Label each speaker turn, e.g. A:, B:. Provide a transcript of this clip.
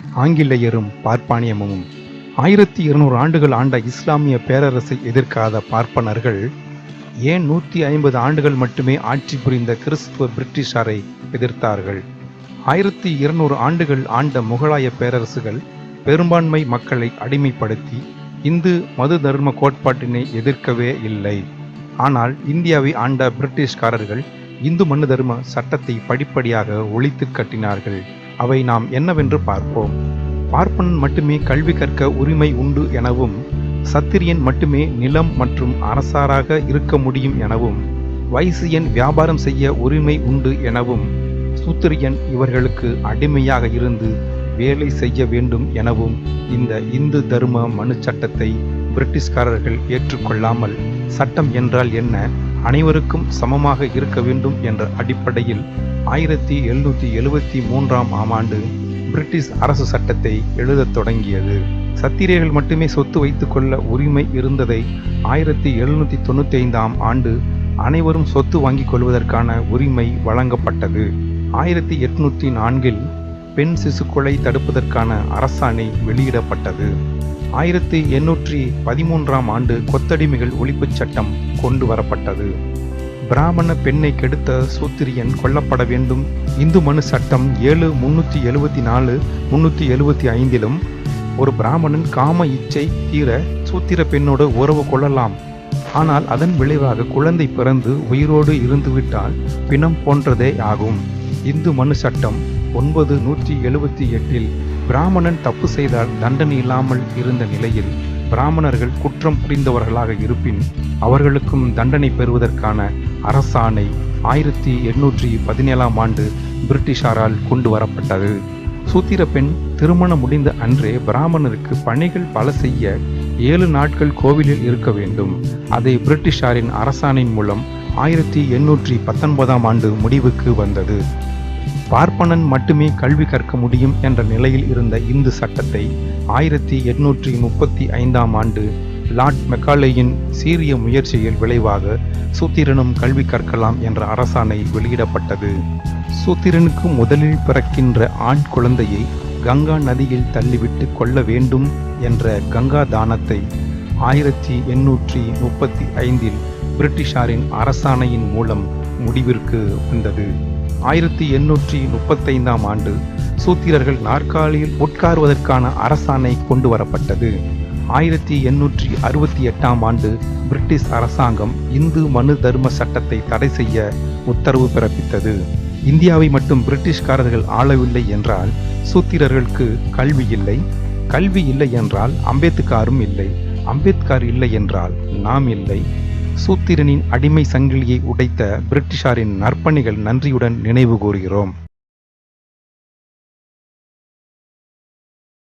A: ஆங்கிலேயரும் பார்ப்பானியமும் ஆயிரத்தி இருநூறு ஆண்டுகள் ஆண்ட இஸ்லாமிய பேரரசை எதிர்க்காத பார்ப்பனர்கள் ஏன் நூற்றி ஐம்பது ஆண்டுகள் மட்டுமே ஆட்சி புரிந்த கிறிஸ்துவ பிரிட்டிஷாரை எதிர்த்தார்கள்? ஆயிரத்தி இருநூறு ஆண்டுகள் ஆண்ட முகலாய பேரரசுகள் பெரும்பான்மை மக்களை அடிமைப்படுத்தி இந்து மது தர்ம கோட்பாட்டினை எதிர்க்கவே இல்லை. ஆனால் இந்தியாவை ஆண்ட பிரிட்டிஷ்காரர்கள் இந்து மனு தர்ம சட்டத்தை படிப்படியாக ஒழித்து கட்டினார்கள். அவை நாம் என்னவென்று பார்ப்போம். பார்ப்பனன் மட்டுமே கல்வி கற்க உரிமை உண்டு எனவும் சத்திரியன் மட்டுமே நிலம் மற்றும் அரசாராக இருக்க முடியும் எனவும் வைசியன் வியாபாரம் செய்ய உரிமை உண்டு எனவும் சூத்திரியன் இவர்களுக்கு அடிமையாக இருந்து வேலை செய்ய வேண்டும் எனவும் இந்த இந்து தர்ம மனு சட்டத்தை பிரிட்டிஷ்காரர்கள் ஏற்றுக்கொள்ளாமல் சட்டம் என்றால் என்ன? அனைவருக்கும் சமமாக இருக்க வேண்டும் என்ற அடிப்படையில் ஆயிரத்தி எழுநூற்றி எழுபத்தி மூன்றாம் ஆம் ஆண்டு பிரிட்டிஷ் அரசு சட்டத்தை எழுதத் தொடங்கியது. சத்திரியர்கள் மட்டுமே சொத்து வைத்துக்கொள்ள உரிமை இருந்ததை ஆயிரத்தி எழுநூற்றி தொண்ணூற்றி ஐந்தாம் ஆண்டு அனைவரும் சொத்து வாங்கிக் கொள்வதற்கான உரிமை வழங்கப்பட்டது. ஆயிரத்தி எட்நூற்றி நான்கில் பெண் சிசு கொலை தடுப்பதற்கான அரசாணை வெளியிடப்பட்டது. ஆயிரத்தி எண்ணூற்றி பதிமூன்றாம் ஆண்டு கொத்தடிமைகள் ஒழிப்புச் சட்டம் கொண்டு வரப்பட்டது. பிராமண பெண்ணை கெடுத்த சூத்திரியன் கொல்லப்பட வேண்டும். இந்து மனு சட்டம் ஏழு முன்னூற்றி எழுபத்தி நாலு முன்னூற்றி எழுபத்தி ஐந்திலும் ஒரு பிராமணன் காம இச்சை தீர சூத்திர பெண்ணோடு உறவு கொள்ளலாம். ஆனால் அதன் விளைவாக குழந்தை பிறந்து உயிரோடு இருந்துவிட்டால் பிணம் போன்றதே ஆகும். இந்து மனு சட்டம் ஒன்பது நூற்றி எழுபத்தி எட்டில் பிராமணன் தப்பு செய்தால் தண்டனை இல்லாமல் இருந்த நிலையில் பிராமணர்கள் குற்றம் புரிந்தவர்களாக இருப்பின் அவர்களுக்கும் தண்டனை பெறுவதற்கான அரசாணை ஆயிரத்தி எண்ணூற்றி பதினேழாம் ஆண்டு பிரிட்டிஷாரால் கொண்டு வரப்பட்டது. சூத்திர பெண் திருமணம் முடிந்த அன்றே பிராமணருக்கு பணிகள் பல செய்ய ஏழு நாட்கள் கோவிலில் இருக்க வேண்டும். அதை பிரிட்டிஷாரின் அரசாணையின் மூலம் ஆயிரத்தி எண்ணூற்றி பத்தொன்பதாம் ஆண்டு முடிவுக்கு வந்தது. பார்ப்பனன் மட்டுமே கல்வி கற்க முடியும் என்ற நிலையில் இருந்த இந்து சட்டத்தை ஆயிரத்தி எண்ணூற்றி முப்பத்தி ஐந்தாம் ஆண்டு லார்ட் மெக்காலேயின் சீரிய முயற்சியில் விளைவாக சூத்திரனும் கல்வி கற்கலாம் என்ற அரசாணை வெளியிடப்பட்டது. சூத்திரனுக்கு முதலில் பிறக்கின்ற ஆண் குழந்தையை கங்கா நதியில் தள்ளிவிட்டு கொள்ள வேண்டும் என்ற கங்கா தானத்தை ஆயிரத்தி எண்ணூற்றி முப்பத்தி ஐந்தில் பிரிட்டிஷாரின் அரசாணையின் மூலம் முடிவிற்கு வந்தது. ஆயிரத்தி எண்ணூற்றி முப்பத்தைந்தாம் ஆண்டு சூத்திரர்கள் நாற்காலியில் உட்காருவதற்கான அரசாணை கொண்டு வரப்பட்டது. ஆயிரத்தி எண்ணூற்றி அறுபத்தி எட்டாம் ஆண்டு பிரிட்டிஷ் அரசாங்கம் இந்து மனு தர்ம சட்டத்தை தடை செய்ய உத்தரவு பிறப்பித்தது. இந்தியாவை மட்டும் பிரிட்டிஷ்காரர்கள் ஆளவில்லை என்றால் சூத்திரர்களுக்கு கல்வி இல்லை. கல்வி இல்லை என்றால் அம்பேத்காரும் இல்லை. அம்பேத்கர் இல்லை என்றால் நாம் இல்லை. சூத்திரனின் அடிமை சங்கிலியை உடைத்த பிரிட்டிஷாரின் நற்பணிகள் நன்றியுடன் நினைவு கூறுகிறோம்.